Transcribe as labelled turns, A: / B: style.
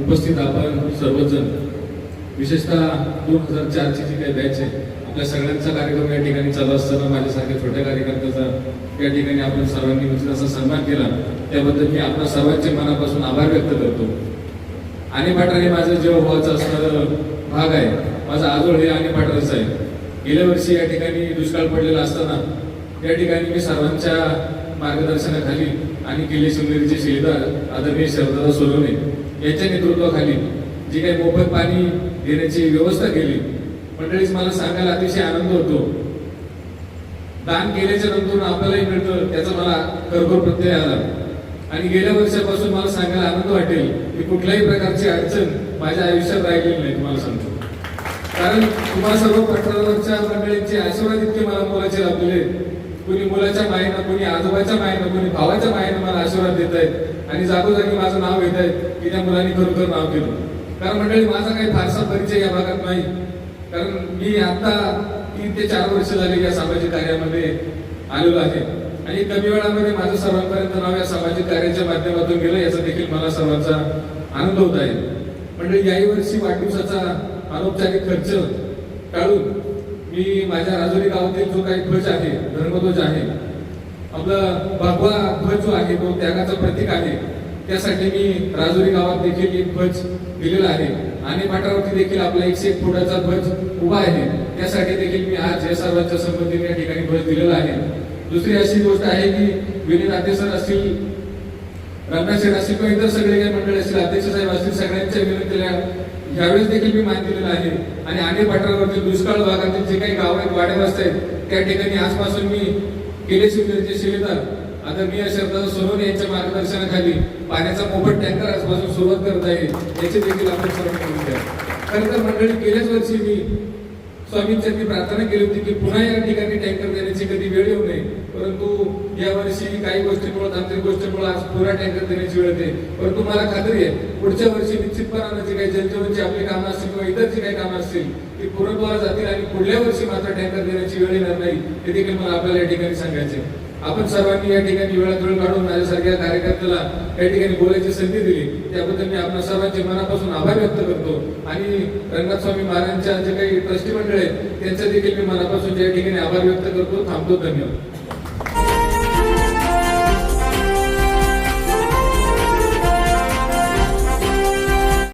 A: उपस्थित आपण सर्वजण विशेषतः दोन हजार चारची जी काही बॅच आहे आपल्या सगळ्यांचा कार्यक्रम या ठिकाणी चालू असताना माझ्यासारख्या छोट्या कार्यकर्त्याचा या ठिकाणी आपण सर्वांनी उचित असा सन्मान केला. त्याबद्दल मी आपल्या सर्वांचे मनापासून आभार व्यक्त करतो. आणि पाठाने माझं जेव्हा व्हायचं असणारं भाग आहे माझा आजोळ हे आणि पाठाचं आहे. गेल्या वर्षी या ठिकाणी दुष्काळ पडलेला असताना या ठिकाणी मी सर्वांच्या मार्गदर्शनाखाली आणि किल्ले शिवनेरीचे शिलेदार आदरणीय शरदादा सोनवणे यांच्या नेतृत्वाखाली जी काही मोफत पाणी देण्याची व्यवस्था केली. मंडळीच मला सांगायला अतिशय आनंद होतो. दान केल्याच्यानंतर आपल्यालाही मिळतं त्याचा मला खरोखर प्रत्यय आला. आणि गेल्या वर्षापासून मला सांगायला आनंद वाटेल की कुठल्याही प्रकारची अडचण माझ्या आयुष्यात राहिलेली नाही तुम्हाला सांगतो. कारण तुम्हाला सर्व पटरावरच्या मंडळींचे आशीर्वाद इतके मला मोलाचे लाभलेले कोणी मुलाच्या मायेनं कोणी आजोबाच्या मायेनं कोणी भावाच्या मायेनं मला आशीर्वाद देत आहेत आणि जागोजागी माझं नाव घेत आहेत की त्या मुलांनी खरोखर नाव केलं. कारण मंडळी माझा काही फारसा परिचय या भागात नाही. कारण मी आता तीन ते चार वर्ष झाले या सामाजिक कार्यामध्ये आलेलो आहे. आणि कमी वेळामध्ये माझं सर्वांपर्यंत नाव या सामाजिक कार्याच्या माध्यमातून गेलं याचा देखील मला सर्वांचा आनंद होत आहे. म्हणजे याही वर्षी वाढदिवसाचा अनौपचारिक खर्च टाळून मी माझ्या राजोरी गावातील जो काही ध्वज आहे धर्मध्वज आहे आपला भगवा ध्वज जो आहे तो त्यागाचं प्रतीक आहे त्यासाठी मी राजुरी गावात देखील एक ध्वज दिलेला आहे. आणि पाठावरती देखील आपला एकशे एक फुटाचा ध्वज उभा आहे. त्यासाठी देखील मी आज या सर्वांच्या संबंधीने या ठिकाणी ध्वज दिलेला आहे. दुसरी अशी गोष्ट आहे की विनीत आतेसर असतील रमणा शेठ असतील किंवा इतर सगळे काही मंडळ असतील अध्यक्ष साहेब असतील सगळ्यांच्या विनंतीला यावेळेस देखील मी मान दिलेला आहे. आणि अनेक पठारावरती दुष्काळ भागातील जे काही गाव आहेत वाड्या वस्ती आहेत त्या ठिकाणी आजपासून मी केले शिवनेरचे शिलेदार या शरदा सोनवणे यांच्या मार्गदर्शनाखाली पाण्याचा मोफत टँकर आजपासून सुरुवात करत आहे याची देखील आपण सर्व करून द्या. खरं तर मंडळी गेल्याच वर्षी मी स्वामींची प्रार्थना केली होती की पुन्हा या ठिकाणी टँकर देण्याची कधी वेळ येऊ नये परंतु या वर्षी काही गोष्टीमुळे तांत्रिक गोष्टीमुळे आज पुरा टँकर देण्याची वेळ येते परंतु मला खात्री आहे पुढच्या वर्षी निश्चितपणानं जे काही जलजीवनची आपली कामं असतील किंवा इतर जी काही कामं असतील ती पूर्णत्वाला जातील आणि पुढल्या वर्षी मात्र टँकर देण्याची वेळ येणार नाही हे देखील मला आपल्याला या ठिकाणी सांगायचे आपण सर्वांनी या ठिकाणी वेळात वेळ काढून माझ्यासारख्या कार्यकर्त्याला या ठिकाणी बोलायची संधी दिली. त्याबद्दल मी आपल्या सर्वांचे मनापासून आभार व्यक्त करतो. आणि रंगनाथ स्वामी महाराजांच्या जे काही ट्रस्टी मंडळ आहेत त्यांचा देखील मी मनापासून या ठिकाणी आभार व्यक्त करतो थांबतो. धन्यवाद.